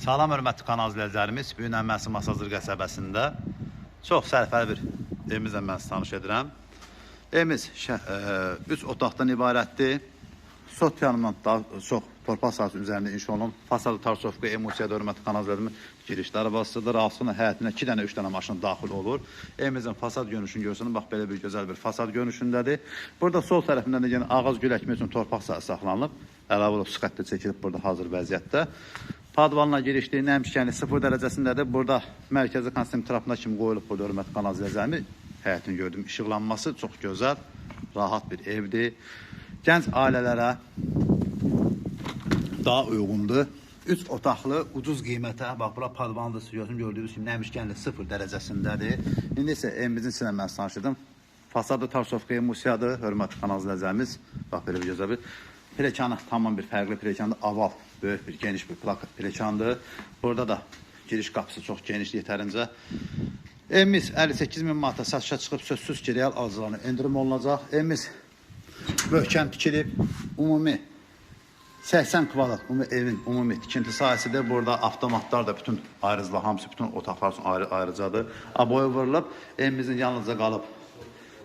Salam hörmətli kanal izləyicilərimiz. Bu gün Əməsi Masazır qəsəbəsində çox sərfəli bir evimizlə mən sizi tanış edirəm. Evimiz 3 otaqdan ibarətdir. Sot yanından daha çox torpaq sahəsi üzərində inşa olunub. Fasadı tarsovka, emulsiya hörmətli kanal izləyicilərimiz girişləri vasıtıdır. Altına həyətinə 2 dənə 3 dənə maşın daxil olur. Evimizin fasad görünüşünü görsənin. Bax belə bir gözəl bir fasad görünüşündədir. Burada sol tərəfindən də yenə ağac gül əkmək üçün torpaq sahəsi saxlanılıb. Əlavə olaraq sxətdə çəkilib burada hazır vəziyyətdə. Padvanla girişli nəmişkəni 0 dərəcəsindədir. Burada mərkəzi kondisioner trapına kimi qoyulub burada hörmətli kanal izləyicilərimiz. Həyətin gördüyüm işıqlanması çox gözəl, rahat bir evdir. Gənc ailələrə daha uyğundur. 3 otaqlı, ucuz qiymətə, bax bura padvandır, gözüm gördüyünüz kimi nəmişkənli 0 dərəcəsindədir. İndi isə evimizin içindən mən. Fasadı Tarsovka Musiyadır, hörmətli kanal izləyicilərimiz. Bax belə bir gözəl Plekanı tamam bir fərqli plekandır. Aval, böyük bir geniş bir plak plekandır. Burada da giriş qapısı çox geniş yetərincə. Evimiz 58 min manata satışa çıxıb sözsüz ki, real alıcılarına endirim olunacaq. Evimiz möhkəm tikilib, ümumi 80 kvadrat ümumi evin ümumi tikinti sahəsidir. Burada avtomatlar da bütün ayrıcılar, hamısı bütün otaqlar üçün ayrı ayrıcadır. Aboya vurulub, evimizin yalnızca qalıb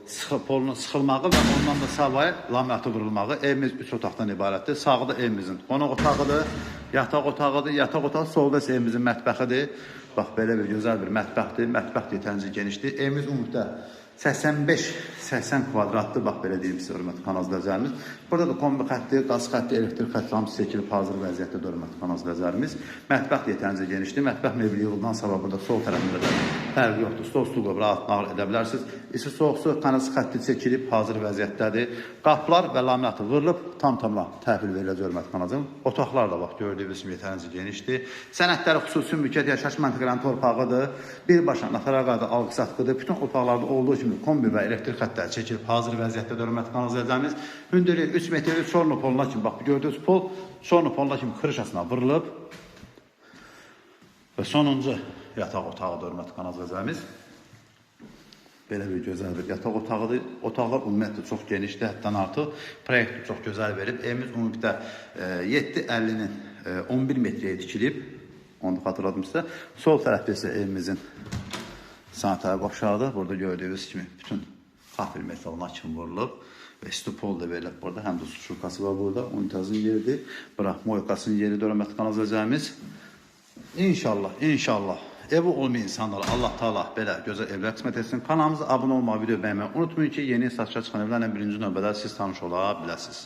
sıxı, polunun sıxılmağı və ondan da savayı laminatı vurulmağı. Evimiz 3 otaqdan ibarətdir. Sağda evimizin qonaq otağıdır, yataq otağıdır. Yataq otağı solda isə evimizin mətbəxidir. Bax belə bir gözəl bir mətbəxdir. Mətbəx yetərincə genişdir. Evimiz ümumidə 85-80 kvadratdır. Bax belə deyim sizə hörmətli kanal izləyicilərimiz. Burada da kombi xətti, qaz xətti, elektrik xətti hamısı çəkilib hazır vəziyyətdə hörmətli kanal izləyicilərimiz. Mətbəx yetərincə genişdir. Mətbəx mebeli yığıldan sonra burada sol tərəfində də fərqi yoxdur. Stol stul qoyub rahat nağıl edə bilərsiniz. İsi soğuk su kanası xətti çəkilib hazır vəziyyətdədir. Qapılar və laminatı vurulub tam tamla təhvil veriləcək hörmətli kanalcığım. Otaqlar da bax gördüyünüz kimi yetərincə genişdir. Sənədləri xüsusi mülkiyyət yaşayış məntəqələrinin torpağıdır. Birbaşa notarial alqı satqıdır. Bütün otaqlarda olduğu kimi kombi və elektrik xəttləri çəkilib hazır vəziyyətdə hörmətli kanal izləyicilərimiz. Hündürlüyü 3 metrlik çorlu poluna kimi bax bu gördüyünüz pol çorlu poluna kimi kırışasına vurulub. Və sonuncu yataq otağı da hörmətli kanal izləyicilərimiz. Belə bir gözəl bir yataq otağıdır. Otaqlar ümumiyyətlə çox genişdir, həddən artıq. Proyekti çox gözəl verib. Evimiz ümumiyyətlə e, 7.50-nin e, 11 metrəyə tikilib. Onu da xatırladım sizə. Sol tərəfdə isə evimizin sanitari qovşağıdır. Burada gördüyünüz kimi bütün kafir metalına kimi vurulub. Və stupol da verilib burada. Həm də su var burada. Unitazın yeridir. Bura moykasının yeri dörəmətli kanal izləyəcəyimiz. İnşallah, inşallah. Evi olmayan insanlara Allah Taala belə gözəl evlər qismət etsin. Kanalımıza abunə olmağı, video bəyənməyi unutmayın ki, yeni satışa çıxan evlərlə birinci növbədə siz tanış ola biləsiniz.